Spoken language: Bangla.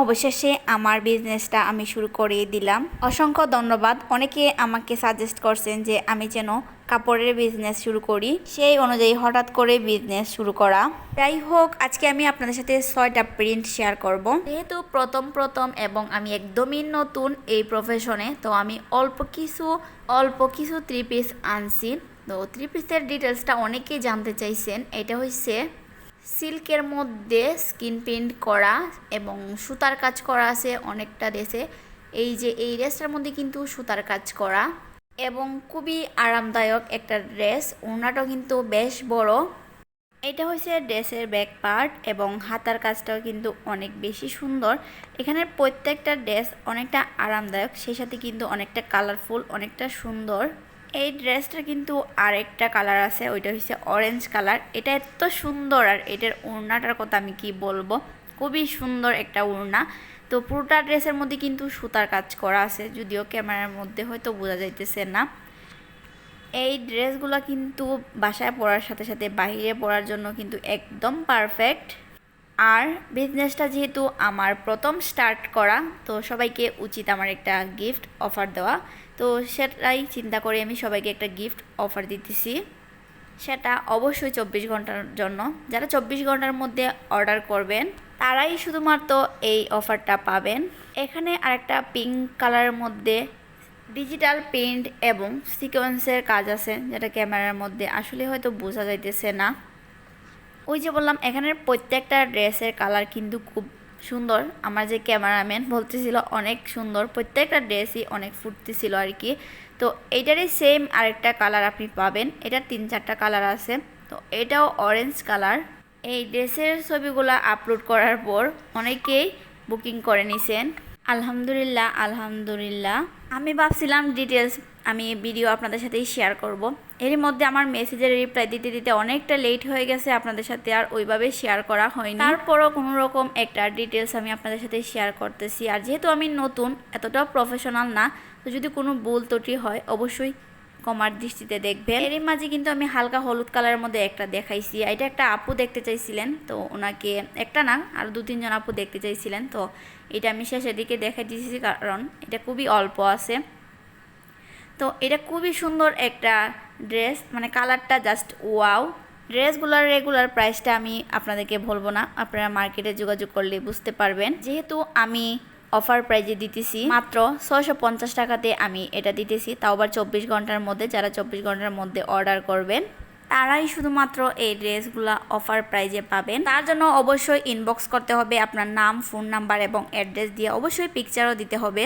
অবশেষে আমার বিজনেসটা আমি শুরু করে দিলাম। অসংখ্য ধন্যবাদ। অনেকে আমাকে সাজেস্ট করছেন যে আমি যেন কাপড়ের বিজনেস শুরু করি। সেই অনুযায়ী হঠাৎ করে বিজনেস শুরু করা। যাই হোক আজকে আমি আপনাদের সাথে ছয়টা প্রিন্ট শেয়ার করব। যেহেতু প্রথম প্রথম এবং আমি একদমই নতুন এই প্রফেশনে তো আমি অল্প কিছু অল্প কিছু থ্রি পিস আনছি। তো থ্রি পিসের ডিটেলসটা অনেকেই জানতে চাইছেন। এটা হচ্ছে সিল্কের মধ্যে স্কিন প্রিন্ট করা এবং সুতার কাজ করা আছে অনেকটা ড্রেসে এই যে, এই ড্রেসটার মধ্যে কিন্তু সুতার কাজ করা এবং খুবই আরামদায়ক একটা ড্রেস। ওনাটাও কিন্তু বেশ বড়। এটা হচ্ছে ড্রেসের ব্যাক পার্ট এবং হাতার কাজটাও কিন্তু অনেক বেশি সুন্দর। এখানে প্রত্যেকটা ড্রেস অনেকটা আরামদায়ক, সেই সাথে কিন্তু অনেকটা কালারফুল, অনেকটা সুন্দর। এই ড্রেসটার কিন্তু আরেকটা কালার আছে, ওইটা হচ্ছে অরেঞ্জ কালার। এটা এত সুন্দর আর এটার ওড়নাটার কথা আমি কি বলব? খুবই সুন্দর একটা ওড়না। তো পুরোটা ড্রেসের মধ্যে কিন্তু সুতার কাজ করা আছে, যদিও ক্যামেরার মধ্যে হয়তো বোঝা যাইতেছে না। এই ড্রেসগুলো কিন্তু বাসায় পরার সাথে সাথে বাইরে পরার জন্য কিন্তু একদম পারফেক্ট। আর বিজনেসটা যেহেতু আমার প্রথম স্টার্ট করা, তো সবাইকে উচিত আমার একটা গিফট অফার দেওয়া। তো সেটাই চিন্তা করে আমি সবাইকে একটা গিফট অফার দিতেছি। সেটা অবশ্যই চব্বিশ ঘণ্টার জন্য। যারা চব্বিশ ঘণ্টার মধ্যে অর্ডার করবেন, তারাই শুধুমাত্র এই অফারটা পাবেন। এখানে আরেকটা পিঙ্ক কালারের মধ্যে ডিজিটাল প্রিন্ট এবং সিকোয়েন্সের কাজ আছে, যেটা ক্যামেরার মধ্যে। আসলে হয়তো বোঝা যাইতেছে না। ওই যে বললাম, এখানের প্রত্যেকটা ড্রেসের কালার কিন্তু খুব সুন্দর। আমার যে ক্যামেরাম্যান বলতেছিল, অনেক সুন্দর। প্রত্যেকটা ড্রেসই অনেক ফুটতে ছিল আর কি। তো এইটারই সেম আরেকটা কালার আপনি পাবেন। এটার তিন চারটা কালার আছে। তো এটাও অরেঞ্জ কালার এই ড্রেসের ছবিগুলো আপলোড করার পর অনেকেই বুকিং করে নিছেন। আলহামদুলিল্লাহ আলহামদুলিল্লাহ। আমি ভাবছিলাম ডিটেলস আমি ভিডিও আপনাদের সাথেই শেয়ার করব। এর মধ্যে আমার মেসেজের রিপ্লাই দিতে দিতে অনেকটা লেট হয়ে গেছে আপনাদের সাথে আর ওইভাবে শেয়ার করা হয়নি। তারপরও কোনো রকম একটা ডিটেলস আমি আপনাদের সাথে শেয়ার করতেছি। আর যেহেতু আমি নতুন, এতটাও প্রফেশনাল না, তো যদি কোনো ভুল ত্রুটি হয়, অবশ্যই কমার দৃষ্টিতে দেখবেন। এরই মাঝে কিন্তু আমি হালকা হলুদ কালারের মধ্যে একটা দেখাইছি। এটা একটা আপু দেখতে চাইছিলেন, তো ওনাকে একটা না, আর দু তিনজন আপু দেখতে চাইছিলেন, তো এটা আমি শেষের দিকে দেখাই দিয়েছি কারণ এটা খুবই অল্প আছে। তো এটা খুবই সুন্দর একটা ড্রেস মানে কালারটা জাস্ট ওয়াও। ড্রেসগুলোর রেগুলার প্রাইসটা আমি আপনাদেরকে বলব না, আপনারা মার্কেটে যোগাযোগ করলে বুঝতে পারবেন। যেহেতু আমি অফার প্রাইজে দিতেছি। মাত্র ছশো পঞ্চাশ টাকাতে আমি এটা দিতেছি। তাও আবার চব্বিশ ঘণ্টার মধ্যে যারা চব্বিশ ঘণ্টার মধ্যে অর্ডার করবেন, তারাই শুধুমাত্র এই ড্রেসগুলো অফার প্রাইজে পাবেন। তার জন্য অবশ্যই ইনবক্স করতে হবে আপনার নাম ফোন নাম্বার এবং অ্যাড্রেস দিয়ে অবশ্যই পিকচারও দিতে হবে।